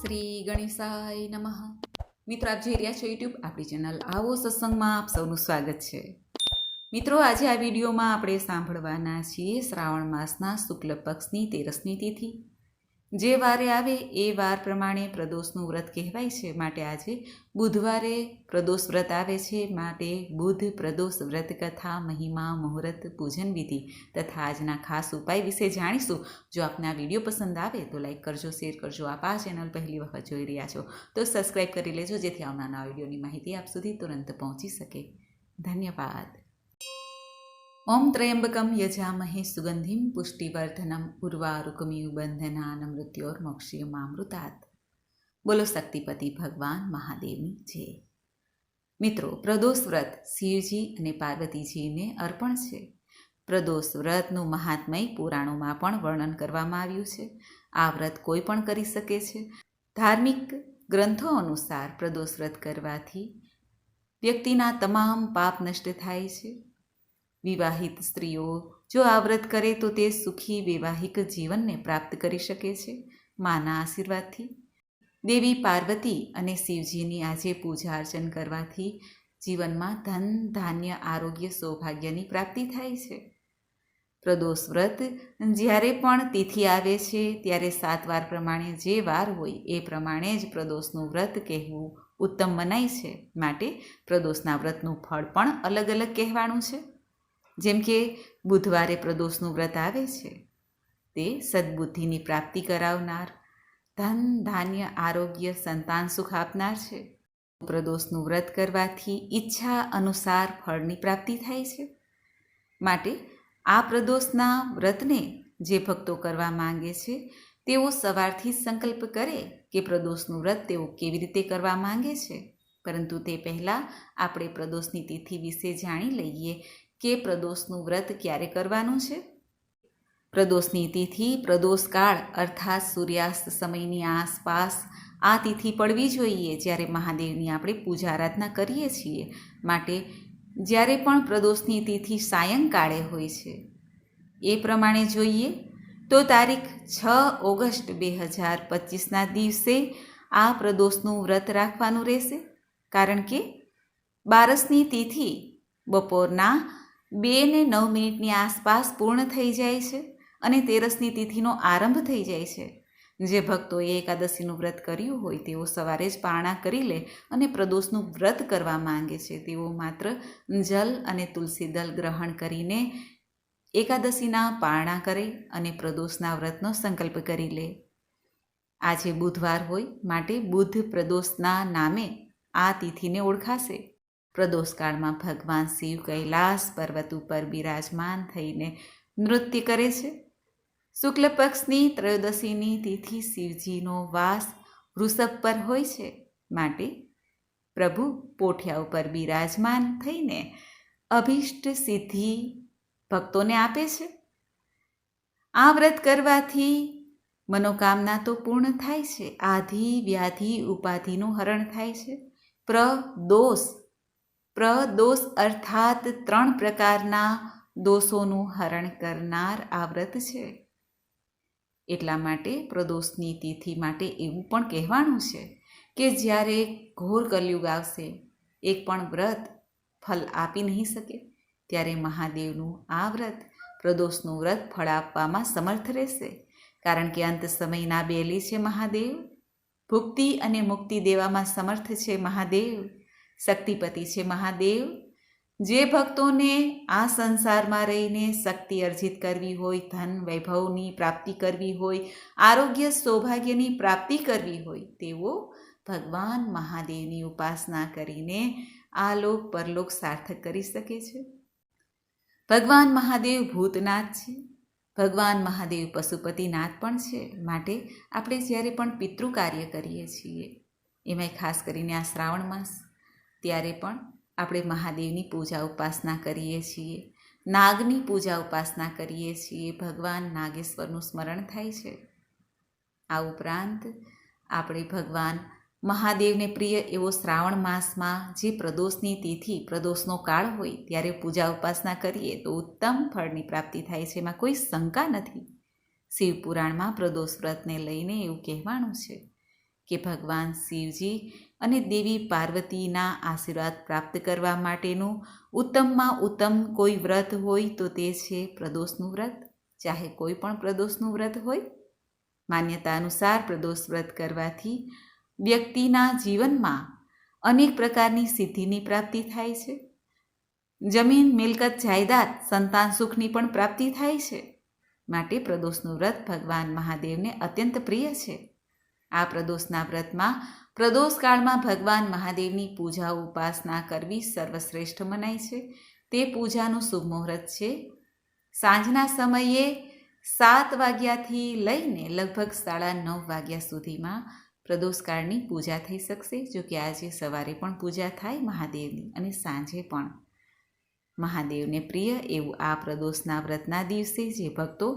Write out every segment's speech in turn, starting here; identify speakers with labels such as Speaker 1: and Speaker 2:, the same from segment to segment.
Speaker 1: શ્રી ગણેશાય નમઃ. મિત્રો, આપ જોઈ રહ્યા છો યુટ્યુબ આપણી ચેનલ આવો સત્સંગમાં આપ સૌનું સ્વાગત છે. મિત્રો, આજે આ વિડીયોમાં આપણે સાંભળવાના છીએ શ્રાવણ માસના શુક્લ પક્ષની તેરસની તિથિ. જે વારે આવે એ વાર પ્રમાણે પ્રદોષનું વ્રત કહેવાય છે માટે આજે બુધવારે પ્રદોષ વ્રત આવે છે માટે બુધ પ્રદોષ વ્રત કથા, મહિમા, મુહૂર્ત, પૂજન વિધિ તથા આજના ખાસ ઉપાય વિશે જાણીશું. જો આપને આ વીડિયો પસંદ આવે તો લાઈક કરજો, શેર કરજો, આપ આ ચેનલ પહેલી વખત જોઈ રહ્યા છો તો સબસ્ક્રાઈબ કરી લેજો જેથી આવનારા વિડીયોની માહિતી આપ સુધી તુરંત પહોંચી શકે. ધન્યવાદ. ઓમ ત્રયંબકમ યજામહે સુગંધિમ પુષ્ટિવર્ધનમ ઉર્વારુકમિવ બંધનાન મૃત્યોર્મોક્ષિયમામૃતાત બોલો શક્તિપતિ ભગવાન મહાદેવની જય મિત્રો પ્રદોષ વ્રત શિવજી અને પાર્વતીજીને અર્પણ છે પ્રદોષ વ્રતનું મહાત્મય પુરાણોમાં પણ વર્ણન કરવામાં આવ્યું છે. આ વ્રત કોઈ પણ કરી શકે છે. ધાર્મિક ગ્રંથો અનુસાર પ્રદોષ વ્રત કરવાથી વ્યક્તિના તમામ પાપ નષ્ટ થાય છે. વિવાહિત સ્ત્રીઓ જો આ વ્રત કરે તો તે સુખી વૈવાહિક જીવનને પ્રાપ્ત કરી શકે છે. માના આશીર્વાદથી. દેવી પાર્વતી અને શિવજીની આજે પૂજા અર્ચન કરવાથી જીવનમાં ધન, ધાન્ય, આરોગ્ય, સૌભાગ્યની પ્રાપ્તિ થાય છે. પ્રદોષ વ્રત જ્યારે પણ તિથિ આવે છે, ત્યારે સાત વાર પ્રમાણે જે વાર હોય એ પ્રમાણે જ પ્રદોષનું વ્રત કહેવું ઉત્તમ મનાય છે. માટે પ્રદોષના વ્રતનું ફળ પણ અલગ અલગ કહેવાનું છે. જેમ કે બુધવારે પ્રદોષનું વ્રત આવે છે, તે સદબુદ્ધિની પ્રાપ્તિ કરાવનાર, ધન, ધાન્ય, આરોગ્ય, સંતાન સુખ આપનાર છે. પ્રદોષનું વ્રત કરવાથી ઈચ્છા અનુસાર ફળની પ્રાપ્તિ થાય છે. માટે આ પ્રદોષના વ્રતને જે ભક્તો કરવા માંગે છે, તેઓ સવારથી સંકલ્પ કરે કે પ્રદોષનું વ્રત તેઓ કેવી રીતે કરવા માંગે છે. પરંતુ તે પહેલાં આપણે પ્રદોષની તિથિ વિશે જાણી લઈએ કે પ્રદોષનું વ્રત ક્યારે કરવાનું છે? પ્રદોષની તિથિ પ્રદોષકાળ અર્થાત સૂર્યાસ્ત સમયની આસપાસ આ તિથિ પડવી જોઈએ જ્યારે મહાદેવની આપણે પૂજા આરાધના કરીએ છીએ. માટે જ્યારે પણ પ્રદોષની તિથિ સાયંકાળે હોય છે, એ પ્રમાણે જોઈએ તો તારીખ છ ઓગસ્ટ બે હજાર પચીસના દિવસે આ પ્રદોષનું વ્રત રાખવાનું રહેશે. કારણ કે બારસની તિથિ બપોરના બે ને નવ મિનિટની આસપાસ પૂર્ણ થઈ જાય છે અને તેરસની તિથિનો આરંભ થઈ જાય છે. જે ભક્તોએ એકાદશીનું વ્રત કર્યું હોય તેઓ સવારે જ પારણા કરી લે અને પ્રદોષનું વ્રત કરવા માંગે છે. તેઓ માત્ર જલ અને તુલસી દલ ગ્રહણ કરીને એકાદશીના પારણા કરે અને પ્રદોષના વ્રતનો સંકલ્પ કરી લે. આજે બુધવાર હોય, માટે બુધ પ્રદોષના નામે આ તિથિને ઓળખાશે. પ્રદોષકાળમાં ભગવાન શિવ કૈલાસ પર્વત ઉપર બિરાજમાન થઈને નૃત્ય કરે છે. શુક્લ પક્ષની ત્રયોદશીની તિથિ શિવજીનો વાસ વૃષભ પર હોય છે માટે પ્રભુ પોઠિયા ઉપર બિરાજમાન થઈને અભિષ્ટ સિદ્ધિ ભક્તોને આપે છે. આ વ્રત કરવાથી મનોકામના તો પૂર્ણ થાય છે. આધિ, વ્યાધિ, ઉપાધિનું હરણ થાય છે. પ્રદોષ પ્રદોષ અર્થાત ત્રણ પ્રકારના દોષોનું હરણ કરનાર આ વ્રત છે. એટલા માટે પ્રદોષની તિથિ માટે એવું પણ કહેવાનું છે કે જ્યારે ઘોર કલયુગ આવશે, એક પણ વ્રત ફલ આપી નહીં શકે, ત્યારે મહાદેવનું આ વ્રત પ્રદોષનું વ્રત ફળ આપવામાં સમર્થ રહેશે. કારણ કે અંત સમયના બેલી છે મહાદેવ, ભુક્તિ અને મુક્તિ દેવામાં સમર્થ છે મહાદેવ. શક્તિપતિ છે મહાદેવ. જે ભક્તોને આ સંસારમાં રહીને શક્તિ અર્જિત કરવી હોય, ધન વૈભવની પ્રાપ્તિ કરવી હોય, આરોગ્ય સૌભાગ્યની પ્રાપ્તિ કરવી હોય, તેઓ ભગવાન મહાદેવની ઉપાસના કરીને આ લોક પરલોક સાર્થક કરી શકે છે. ભગવાન મહાદેવ ભૂતનાથ છે. ભગવાન મહાદેવ પશુપતિનાથ પણ છે. માટે આપણે જ્યારે પણ પિતૃ કાર્ય કરીએ છીએ, એમાંય ખાસ કરીને આ શ્રાવણ માસ. ત્યારે પણ આપણે મહાદેવની પૂજા ઉપાસના કરીએ છીએ. નાગની પૂજા ઉપાસના કરીએ છીએ. ભગવાન નાગેશ્વરનું સ્મરણ થાય છે. આ ઉપરાંત આપણે ભગવાન મહાદેવને પ્રિય એવો શ્રાવણ માસમાં જે પ્રદોષની તિથિ, પ્રદોષનો કાળ હોય ત્યારે પૂજા ઉપાસના કરીએ તો ઉત્તમ ફળની પ્રાપ્તિ થાય છે. એમાં કોઈ શંકા નથી. શિવપુરાણમાં પ્રદોષ વ્રતને લઈને એવું કહેવાનું છે કે ભગવાન શિવજી અને દેવી પાર્વતીના આશીર્વાદ પ્રાપ્ત કરવા માટેનું ઉત્તમમાં ઉત્તમ કોઈ વ્રત હોય તો તે છે પ્રદોષનું વ્રત. ચાહે કોઈ પણ પ્રદોષનું વ્રત હોય, માન્યતા અનુસાર પ્રદોષ વ્રત કરવાથી વ્યક્તિના જીવનમાં અનેક પ્રકારની સિદ્ધિની પ્રાપ્તિ થાય છે. જમીન, મિલકત, જાયદાદ, સંતાન સુખની પણ પ્રાપ્તિ થાય છે. માટે પ્રદોષનું વ્રત ભગવાન મહાદેવને અત્યંત પ્રિય છે. આ પ્રદોષના વ્રતમાં પ્રદોષ કાળમાં ભગવાન મહાદેવની પૂજા ઉપાસના કરવી સર્વશ્રેષ્ઠ મનાય છે. તે પૂજાનું શુભ મુહૂર્ત છે. સાંજના સમયે સાત વાગ્યાથી લઈને લગભગ સાડા નવ વાગ્યા સુધીમાં પ્રદોષકાળની પૂજા થઈ શકશે, જો કે આજે સવારે પણ પૂજા થાય મહાદેવની અને સાંજે પણ. મહાદેવને પ્રિય એવું આ પ્રદોષના વ્રતના દિવસે જે ભક્તો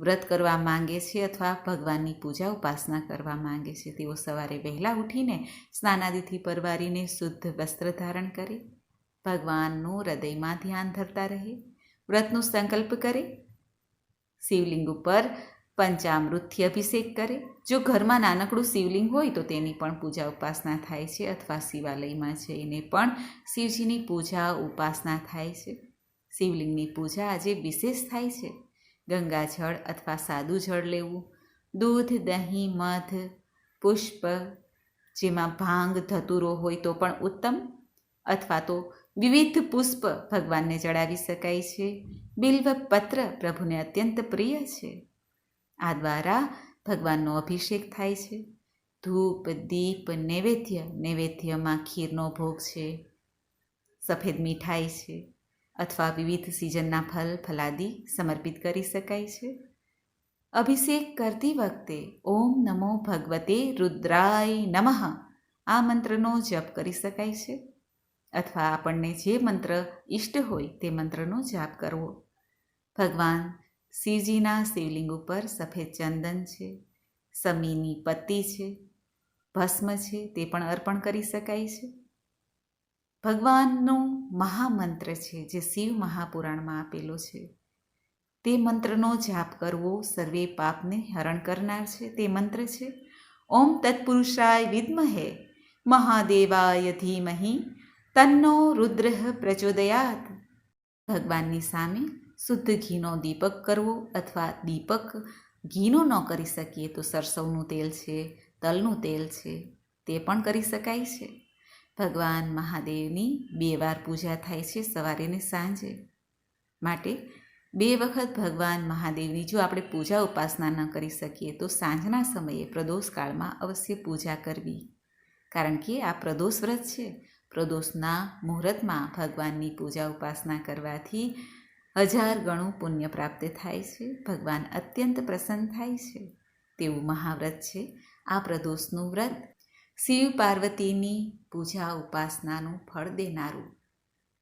Speaker 1: વ્રત કરવા માંગે છે અથવા ભગવાનની પૂજા ઉપાસના કરવા માંગે છે? તેઓ સવારે વહેલા ઉઠીને સ્નાનાદિથી પરવારીને શુદ્ધ વસ્ત્ર ધારણ કરે, ભગવાનનું હૃદયમાં ધ્યાન ધરતા રહે, વ્રતનો સંકલ્પ કરે, શિવલિંગ ઉપર પંચામૃતથી અભિષેક કરે. જો ઘરમાં નાનકડું શિવલિંગ હોય તો તેની પણ પૂજા ઉપાસના થાય છે અથવા શિવાલયમાં જઈને પણ શિવજીની પૂજા ઉપાસના થાય છે. શિવલિંગની પૂજા આજે વિશેષ થાય છે. ગંગાજળ અથવા સાદું જળ લેવું. દૂધ, દહીં, મધ, પુષ્પ જેમાં ભાંગ, ધતુરો હોય તો પણ ઉત્તમ અથવા તો વિવિધ પુષ્પ ભગવાનને ચડાવી શકાય છે. બિલ્વ પત્ર પ્રભુને અત્યંત પ્રિય છે. આ દ્વારા ભગવાનનો અભિષેક થાય છે. ધૂપ, દીપ, નૈવેદ્ય, નૈવેદ્યમાં ખીરનો ભોગ છે. સફેદ મીઠાઈ છે. અથવા વિવિધ સિઝનના ફલ, ફલાદી સમર્પિત કરી શકાય છે. અભિષેક કરતી વખતે ઓમ નમો ભગવતે રુદ્રાય નમઃ. આ મંત્રનો જપ કરી શકાય છે. અથવા આપણને જે મંત્ર ઈષ્ટ હોય તે મંત્રનો જાપ કરવો. ભગવાન શિવજીના શિવલિંગ ઉપર સફેદ ચંદન છે. સમીની પત્તી છે. ભસ્મ છે તે પણ અર્પણ કરી શકાય છે. ભગવાનનો મહામંત્ર છે, જે શિવ મહાપુરાણમાં આપેલો છે. તે મંત્રનો જાપ કરવો સર્વે પાપને હરણ કરનાર છે. તે મંત્ર છે, ઓમ તત્પુરુષાય વિદ્મહે, મહાદેવાય ધીમહી, તન્નો રુદ્ર પ્રચોદયાત. ભગવાનની સામે શુદ્ધ ઘીનો દીપક કરવો અથવા દીપક ઘીનો ન કરી શકીએ તો સરસવનું તેલ છે, તલનું તેલ છે, તે પણ કરી શકાય છે. ભગવાન મહાદેવની બે વાર પૂજા થાય છે સવારે ને સાંજે. માટે બે વખત ભગવાન મહાદેવની જો આપણે પૂજા ઉપાસના ન કરી શકીએ, તો સાંજના સમયે પ્રદોષ કાળમાં અવશ્ય પૂજા કરવી. કારણ કે આ પ્રદોષ વ્રત છે. પ્રદોષના મુહૂર્તમાં ભગવાનની પૂજા ઉપાસના કરવાથી હજાર ગણું પુણ્ય પ્રાપ્ત થાય છે. ભગવાન અત્યંત પ્રસન્ન થાય છે. તેવું મહાવ્રત છે. આ પ્રદોષનું વ્રત શિવ પાર્વતીની પૂજા ઉપાસનાનું ફળ દેનારું.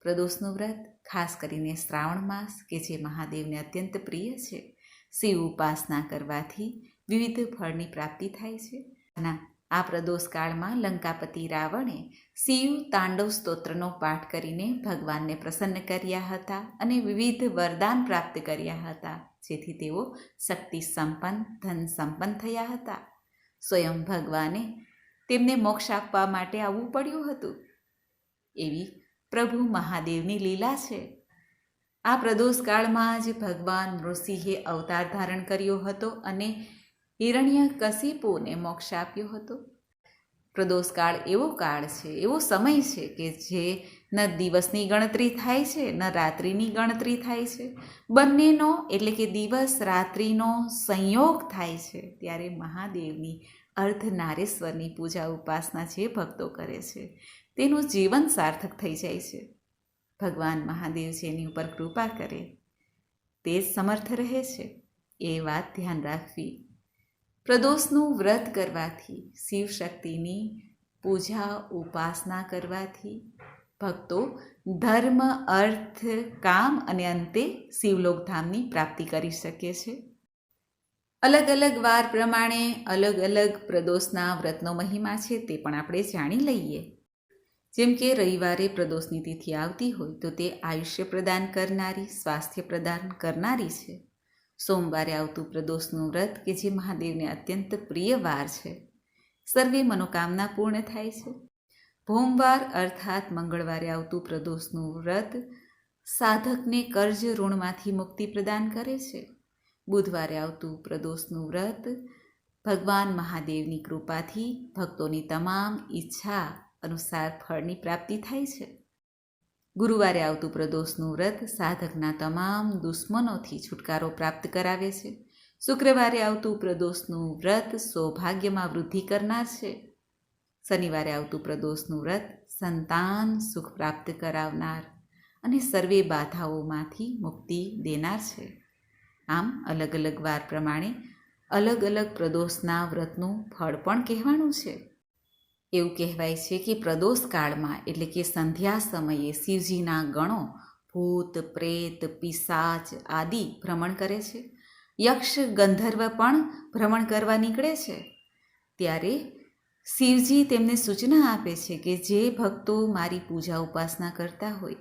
Speaker 1: પ્રદોષનું વ્રત, ખાસ કરીને શ્રાવણ માસ, કે જે મહાદેવને અત્યંત પ્રિય છે, શિવ ઉપાસના કરવાથી વિવિધ ફળની પ્રાપ્તિ થાય છે. ના આ પ્રદોષ કાળમાં લંકાપતિ રાવણે શિવ તાંડવ સ્તોત્રનો પાઠ કરીને ભગવાનને પ્રસન્ન કર્યા હતા અને વિવિધ વરદાન પ્રાપ્ત કર્યા હતા, જેથી તેઓ શક્તિ સંપન્ન, ધન સંપન્ન થયા હતા. સ્વયં ભગવાને તેમને મોક્ષ આપવા માટે આવવું પડ્યું હતું. એવી પ્રભુ મહાદેવની લીલા છે. આ પ્રદોષ કાળમાં જ ભગવાન નૃસિંહે અવતાર ધારણ કર્યો હતો અને હિરણ્ય કશિપુને મોક્ષ આપ્યો હતો. પ્રદોષ કાળ એવો કાળ છે, એવો સમય છે કે જે ન દિવસની ગણતરી થાય છે, ન રાત્રિની ગણતરી થાય છે. બંનેનો એટલે કે દિવસ રાત્રિનો સંયોગ થાય છે, ત્યારે મહાદેવની અર્ધનારેશ્વરની પૂજા ઉપાસના જે ભક્તો કરે છે, તેનું જીવન સાર્થક થઈ જાય છે. ભગવાન મહાદેવજીની ઉપર કૃપા કરે, તે સમર્થ રહે છે, એ વાત ધ્યાન રાખવી. પ્રદોષનું વ્રત કરવાથી શિવ શક્તિની પૂજા ઉપાસના કરવાથી, ભક્તો ધર્મ, અર્થ, કામ અને અંતે શિવલોકધામની પ્રાપ્તિ કરી શકે છે. અલગ અલગ વાર પ્રમાણે અલગ અલગ પ્રદોષના વ્રતનો મહિમા છે તે પણ આપણે જાણી લઈએ. જેમ કે રવિવારે પ્રદોષની તિથિ આવતી હોય તો તે આયુષ્ય પ્રદાન કરનારી, સ્વાસ્થ્ય પ્રદાન કરનારી છે. સોમવારે આવતું પ્રદોષનું વ્રત કે જે મહાદેવને અત્યંત પ્રિય વાર છે. સર્વે મનોકામના પૂર્ણ થાય છે. ભોમવાર અર્થાત મંગળવારે આવતું પ્રદોષનું વ્રત સાધકને કર્જ ઋણમાંથી મુક્તિ પ્રદાન કરે છે. બુધવારે આવતું પ્રદોષનું વ્રત, ભગવાન મહાદેવની કૃપાથી ભક્તોની તમામ ઈચ્છા અનુસાર ફળની પ્રાપ્તિ થાય છે. ગુરુવારે આવતું પ્રદોષનું વ્રત સાધકના તમામ દુશ્મનોથી છુટકારો પ્રાપ્ત કરાવે છે. શુક્રવારે આવતું પ્રદોષનું વ્રત સૌભાગ્યમાં વૃદ્ધિ કરનાર છે. શનિવારે આવતું પ્રદોષનું વ્રત સંતાન સુખ પ્રાપ્ત કરાવનાર અને સર્વે બાધાઓમાંથી મુક્તિ દેનાર છે. આમ અલગ અલગ વાર પ્રમાણે અલગ અલગ પ્રદોષના વ્રતનું ફળ પણ કહેવાનું છે. એવું કહેવાય છે કે પ્રદોષ કાળમાં એટલે કે સંધ્યા સમયે શિવજીના ગણો ભૂત, પ્રેત પિશાચ આદિ ભ્રમણ કરે છે. યક્ષ, ગંધર્વ પણ ભ્રમણ કરવા નીકળે છે. ત્યારે શિવજી તેમને સૂચના આપે છે કે જે ભક્તો મારી પૂજા ઉપાસના કરતા હોય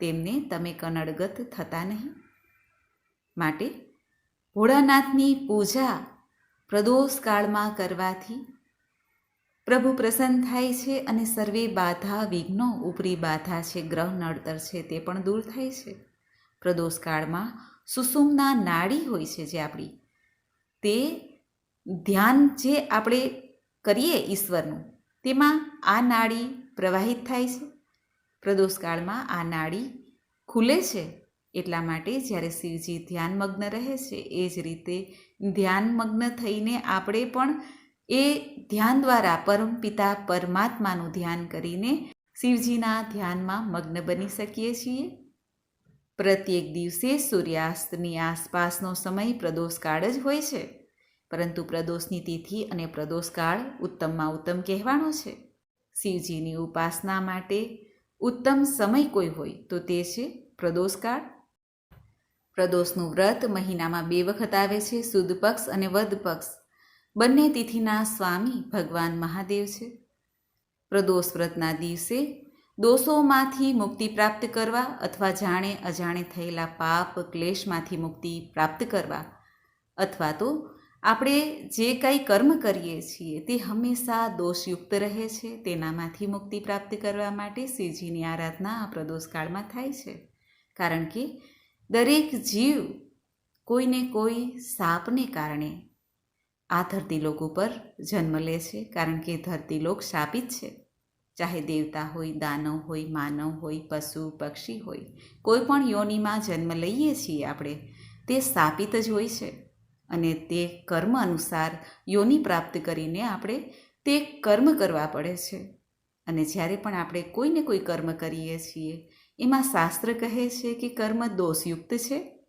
Speaker 1: તેમને તમે કનડગત થતા નહીં. માટે ભોળાનાથની પૂજા પ્રદોષ કાળમાં કરવાથી પ્રભુ પ્રસન્ન થાય છે અને સર્વે બાધા વિઘ્નો ઉપરી બાધા છે, ગ્રહ નડતર છે, તે પણ દૂર થાય છે. પ્રદોષ કાળમાં સુસુમના નાડી હોય છે જે આપણી. તે ધ્યાન જે આપણે કરીએ ઈશ્વરનું, તેમાં આ નાડી પ્રવાહિત થાય છે. પ્રદોષ કાળમાં આ નાડી ખુલે છે. એટલા માટે જ્યારે શિવજી ધ્યાનમગ્ન રહે છે, એ જ રીતે ધ્યાનમગ્ન થઈને આપણે પણ એ ધ્યાન દ્વારા પરમપિતા પરમાત્માનું ધ્યાન કરીને શિવજીના ધ્યાનમાં મગ્ન બની શકીએ છીએ. પ્રત્યેક દિવસે સૂર્યાસ્તની આસપાસનો સમય પ્રદોષકાળ જ હોય છે, પરંતુ પ્રદોષની તિથિ અને પ્રદોષકાળ ઉત્તમમાં ઉત્તમ કહેવાનો છે. શિવજીની ઉપાસના માટે ઉત્તમ સમય કોઈ હોય તો તે છે પ્રદોષકાળ. પ્રદોષનું વ્રત મહિનામાં બે વખત આવે છે, સુદ પક્ષ અને વદ પક્ષ. બંને તિથિના સ્વામી ભગવાન મહાદેવ છે. પ્રદોષ વ્રતના દિવસે દોષોમાંથી મુક્તિ પ્રાપ્ત કરવા અથવા જાણે અજાણે થયેલા પાપ, ક્લેશમાંથી મુક્તિ પ્રાપ્ત કરવા અથવા તો આપણે જે કાંઈ કર્મ કરીએ છીએ તે હંમેશા દોષયુક્ત રહે છે, તેનામાંથી મુક્તિ પ્રાપ્ત કરવા માટે શિવજીની આરાધના આ પ્રદોષકાળમાં થાય છે. કારણ કે દરેક જીવ કોઈને કોઈ સાપને કારણે આ ધરતીલોક ઉપર જન્મ લે છે. કારણ કે ધરતીલોક શાપિત છે. ચાહે દેવતા હોય, દાનવ હોય, માનવ હોય, પશુ, પક્ષી હોય, કોઈ પણ યોનિમાં જન્મ લઈએ છીએ આપણે, તે શાપિત જ હોય છે. અને તે કર્મ અનુસાર યોનિ પ્રાપ્ત કરીને આપણે તે કર્મ કરવા પડે છે. અને જ્યારે પણ આપણે કોઈને કોઈ કર્મ કરીએ છીએ એમાં શાસ્ત્ર કહે છે કે કર્મ દોષયુક્ત છે.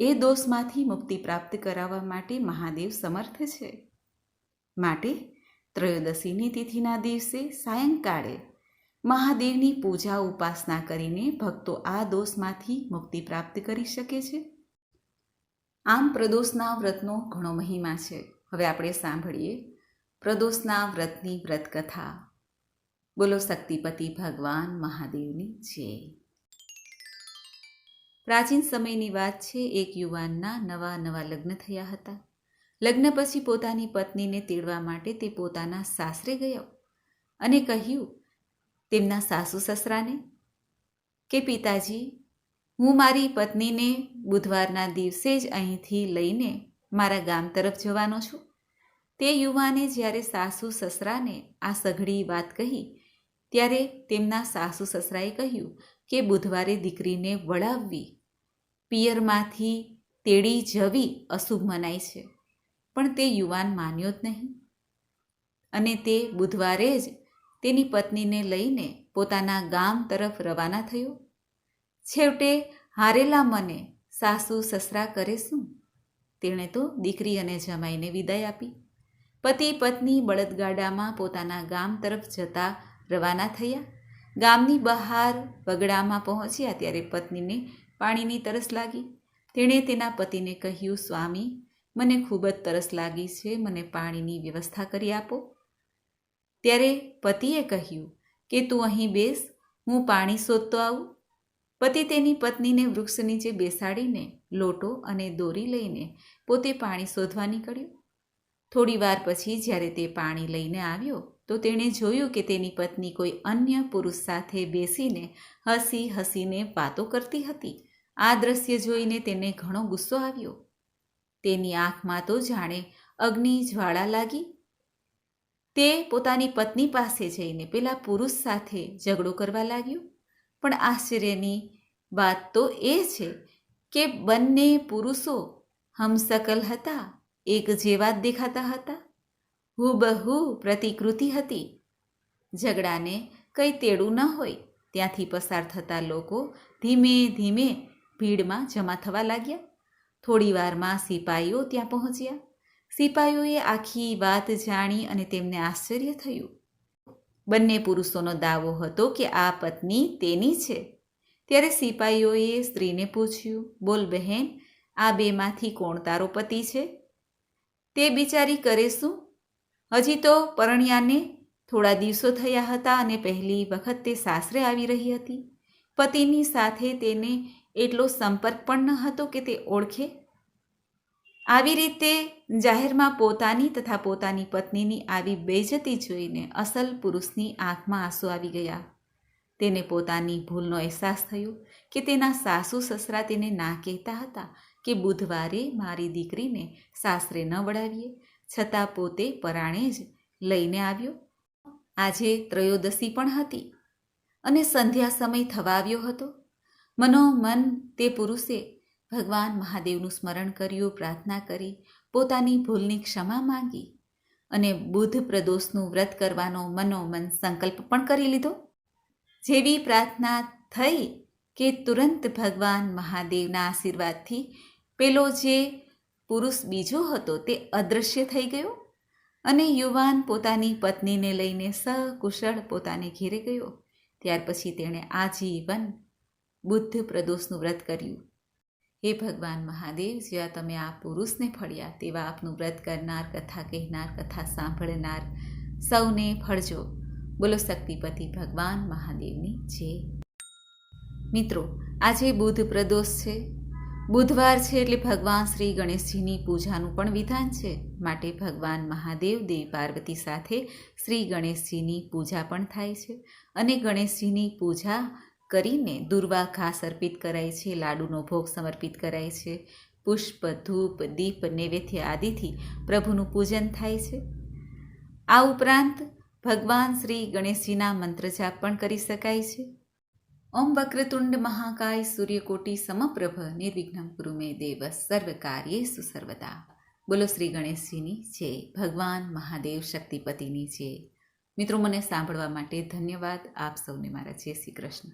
Speaker 1: એ દોષમાંથી મુક્તિ પ્રાપ્ત કરાવવા માટે મહાદેવ સમર્થ છે. માટે ત્રયોદશીની તિથિના દિવસે સાયંકાળે મહાદેવની પૂજા ઉપાસના કરીને ભક્તો આ દોષમાંથી મુક્તિ પ્રાપ્ત કરી શકે છે. આમ પ્રદોષના વ્રતનો ઘણો મહિમા છે. હવે આપણે સાંભળીએ પ્રદોષના વ્રતની વ્રતકથા. બોલો શક્તિપતિ ભગવાન મહાદેવની જય. પ્રાચીન સમયની વાત છે, એક યુવાનના નવા નવા લગ્ન થયા હતા. લગ્ન પછી પોતાની પત્નીને તેડવા માટે તે પોતાના સાસરે ગયો અને કહ્યું, તેમના સાસુ સસરાને કે પિતાજી, હું મારી પત્નીને બુધવારના દિવસે જ અહીંથી લઈને મારા ગામ તરફ જવાનો છું. તે યુવાને જ્યારે સાસુ સસરાને આ સઘળી વાત કહી ત્યારે તેમના સાસુ સસરાએ કહ્યું કે બુધવારે દીકરીને વળાવવી. પિયરમાંથી તેડી જવી અશુભ મનાય છે, પણ તે યુવાન માન્યો જ નહીં. અને તે બુધવારે જ તેની પત્નીને લઈને પોતાના ગામ તરફ રવાના થયો. છેવટે હારેલા મને સાસુ સસરા કરે શું? તેણે તો દીકરી અને જમાઈને વિદાય આપી. પતિ પત્ની બળદગાડામાં પોતાના ગામ તરફ જતા રવાના થયા. ગામની બહાર વગડામાં પહોંચ્યા ત્યારે પત્નીને પાણીની તરસ લાગી. તેણે તેના પતિને કહ્યું, સ્વામી, મને ખૂબ જ તરસ લાગી છે, મને પાણીની વ્યવસ્થા કરી આપો. ત્યારે પતિએ કહ્યું, કે તું અહીં બેસ, હું પાણી શોધતો આવું. પતિ તેની પત્નીને વૃક્ષ નીચે બેસાડીને લોટો અને દોરી લઈને પોતે પાણી શોધવા નીકળ્યો. થોડી વાર પછી જ્યારે તે પાણી લઈને આવ્યો તો તેણે જોયું કે તેની પત્ની કોઈ અન્ય પુરુષ સાથે બેસીને હસી હસીને વાતો કરતી હતી. આ દ્રશ્ય જોઈને તેને ઘણો ગુસ્સો આવ્યો. તેની આંખમાં તો જાણે અગ્નિ જ્વાળા લાગી. તે પોતાની પત્ની પાસે જઈને પેલા પુરુષ સાથે ઝઘડો કરવા લાગ્યો. પણ આશ્ચર્યની વાત તો એ છે કે બંને પુરુષો હમસકલ હતા, એક જેવા જ દેખાતા હતા. હુબહુ પ્રતિકૃતિ હતી. ઝઘડાને કંઈ તેડું ન હોય. ત્યાંથી પસાર થતા લોકો ધીમે ધીમે ભીડમાં જમા થવા લાગ્યા. થોડીવારમાં સિપાઈઓ ત્યાં પહોંચ્યા. સિપાહીઓએ આખી વાત જાણી અને તેમને આશ્ચર્ય થયું. બંને પુરુષોનો દાવો હતો કે આ પત્ની તેની છે. ત્યારે સિપાહીઓએ સ્ત્રીને પૂછ્યું, બોલ બહેન, આ બેમાંથી કોણ તારો પતિ છે? તે બિચારી કરે શું? હજી તો પરણ્યાને થોડા દિવસો થયા હતા અને પહેલી વખત તે સાસરે આવી રહી હતી. પતિની સાથે તેને એટલો સંપર્ક પણ ન હતો કે તે ઓળખે. આવી રીતે જાહેરમાં પોતાની તથા પોતાની પત્નીની આવી બેજતી જોઈને અસલ પુરુષની આંખમાં આંસુ આવી ગયા. તેને પોતાની ભૂલનો અહેસાસ થયો કે તેના સાસુ સસરા તેને ના કહેતા હતા કે બુધવારે મારી દીકરીને સાસરે ન વળાવીએ. છતાં પોતે પરાણે જ લઈને આવ્યો. આજે ત્રયોદશી પણ હતી અને સંધ્યા સમય થવા આવ્યો હતો મનોમન તે પુરુષે ભગવાન મહાદેવનું સ્મરણ કર્યું, પ્રાર્થના કરી, પોતાની ભૂલની ક્ષમા માંગી અને બુધ પ્રદોષનું વ્રત કરવાનો મનોમન સંકલ્પ પણ કરી લીધો. જેવી પ્રાર્થના થઈ કે તુરંત ભગવાન મહાદેવના આશીર્વાદથી પેલો જે પુરુષ બીજો હતો તે અદૃશ્ય થઈ ગયો અને યુવાન પોતાની પત્નીને લઈને સકુશળ પોતાને ઘેરે ગયો. ત્યાર પછી તેણે આજીવન બુદ્ધ પ્રદોષનું વ્રત કર્યું. હે ભગવાન મહાદેવ જેવા તમે આ પુરુષને ફળ્યા તેવા આપનું વ્રત કરનાર, કથા કહેનાર, કથા સાંભળનાર સૌને ફળજો. બોલો શક્તિપતિ ભગવાન મહાદેવની જય. મિત્રો આજે બુધ પ્રદોષ છે બુધવાર છે એટલે ભગવાન શ્રી ગણેશજીની પૂજાનું પણ વિધાન છે. માટે ભગવાન મહાદેવ દેવી પાર્વતી સાથે શ્રી ગણેશજીની પૂજા પણ થાય છે. અને ગણેશજીની પૂજા કરીને દુર્વા ઘાસ અર્પિત કરાય છે, લાડુનો ભોગ સમર્પિત કરાય છે, પુષ્પ, ધૂપ, દીપ, નૈવેદ્ય આદિથી પ્રભુનું પૂજન થાય છે. આ ઉપરાંત ભગવાન શ્રી ગણેશજીના મંત્ર જાપ પણ કરી શકાય છે. ઓમ વક્રતુંડ મહાકાય સૂર્યકોટી સમપ્રભ નિર્વિઘ્ન કુરુ મે દેવ સર્વ કાર્યેષુ સર્વદા બોલો શ્રી ગણેશજીની જય ભગવાન મહાદેવ શક્તિપતિની જય મિત્રો મને સાંભળવા માટે ધન્યવાદ, આપ સૌને મારા જય શ્રી કૃષ્ણ।